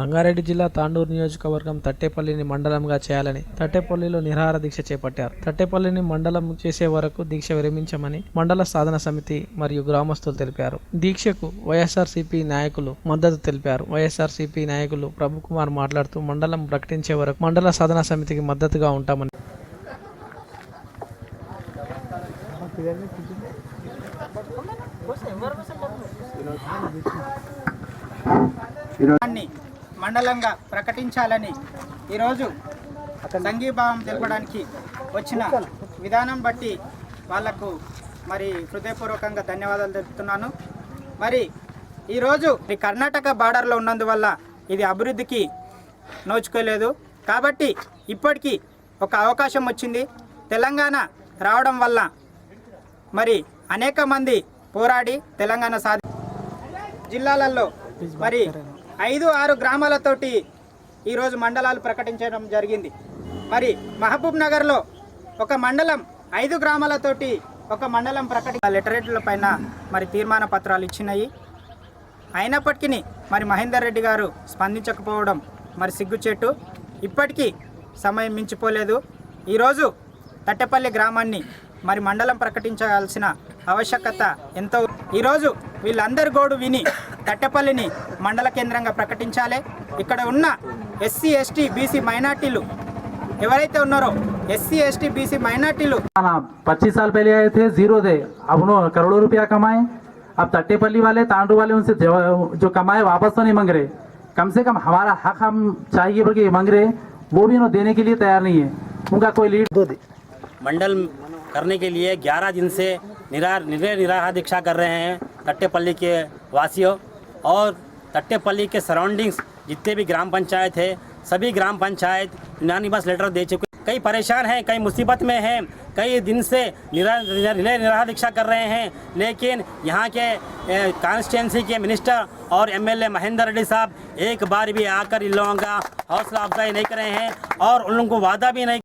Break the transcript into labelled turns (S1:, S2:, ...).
S1: రంగారెడ్డి జిల్లా తాండూరు నియోజకవర్గం తట్టేపల్లిని మండలంగా చేయాలని తట్టేపల్లిలో నిరహార దీక్ష చేపట్టారు. తట్టేపల్లిని మండలం చేసే వరకు దీక్ష విరమించమని మండల సాధన సమితి మరియు గ్రామస్తులు తెలిపారు. దీక్షకు వైఎస్ఆర్సీపీ నాయకులు మద్దతు తెలిపారు. వైఎస్ఆర్సీపీ నాయకులు ప్రభు కుమార్ మాట్లాడుతూ మండలం ప్రకటించే వరకు మండల సాధన సమితికి మద్దతుగా ఉంటామని
S2: దాన్ని మండలంగా ప్రకటించాలని ఈరోజు సంఘీభావం తెలపడానికి వచ్చిన విధానం బట్టి వాళ్ళకు మరి హృదయపూర్వకంగా ధన్యవాదాలు తెలుపుతున్నాను. మరి ఈరోజు ఈ కర్ణాటక బార్డర్లో ఉన్నందువల్ల ఇది అభివృద్ధికి నోచుకోలేదు. కాబట్టి ఇప్పటికీ ఒక అవకాశం వచ్చింది. తెలంగాణ రావడం వల్ల మరి అనేక మంది పోరాడి తెలంగాణ సాధి జిల్లాలలో మరి ఐదు ఆరు గ్రామాలతోటి ఈరోజు మండలాలు ప్రకటించడం జరిగింది. మరి మహబూబ్ నగర్లో ఒక మండలం ఐదు గ్రామాలతోటి ఒక మండలం ప్రకటి లెటరేట్ల పైన మరి తీర్మాన పత్రాలు ఇచ్చినాయి. అయినప్పటికీ మరి మహేందర్ రెడ్డి గారు స్పందించకపోవడం మరి సిగ్గుచేటు. ఇప్పటికీ సమయం మించిపోలేదు. ఈరోజు తట్టెపల్లి గ్రామాన్ని మరి మండలం ప్రకటించాల్సిన ఆవశ్యకత ఎంతో ఈరోజు వీళ్ళందరి గోడు విని తట్టెపల్లిని మండల కేంద్రంగా ప్రకటించాలి ఇక్కడ ఉన్న ఎస్సీ ఎస్టీ బీసీ మైనార్టీలు ఎవరైతే ఉన్నారో ఎస్సీ ఎస్టీ బీసీ మైనార్టీలు
S3: ना पच्चीस साल पहले आए थे जीरो थे अब उन्होंने करोड़ों रुपया कमाए अब तट्टेपल्ली वाले तांडू वाले उनसे जो- जो कमाए वापस तो नहीं मांग रहे कम से कम हमारा हक हम चाहिए बोल के मांग रहे वो भी उन्होंने देने के लिए तैयार नहीं है उनका कोई लीड
S4: मंडल करने के लिए 11 दिन से निरा निरय निराहार दीक्षा कर रहे हैं तट्टेपल्ली के वासियों और तट्टेपल्ली के सराउंडिंग्स जितने भी ग्राम पंचायत है, सभी ग्राम पंचायत यूनानिमस लेटर दे चुके कई परेशान हैं, कई मुसीबत में हैं, कई दिन से निरा निराहार दीक्षा कर रहे हैं। लेकिन यहाँ के कॉन्स्टिट्यूंसी के मिनिस्टर और एमएलए महेंद्र रेड्डी साहब एक बार भी आकर इन लोगों का हौसला अफजाई नहीं कर रहे हैं और उन लोगों को वादा भी नहीं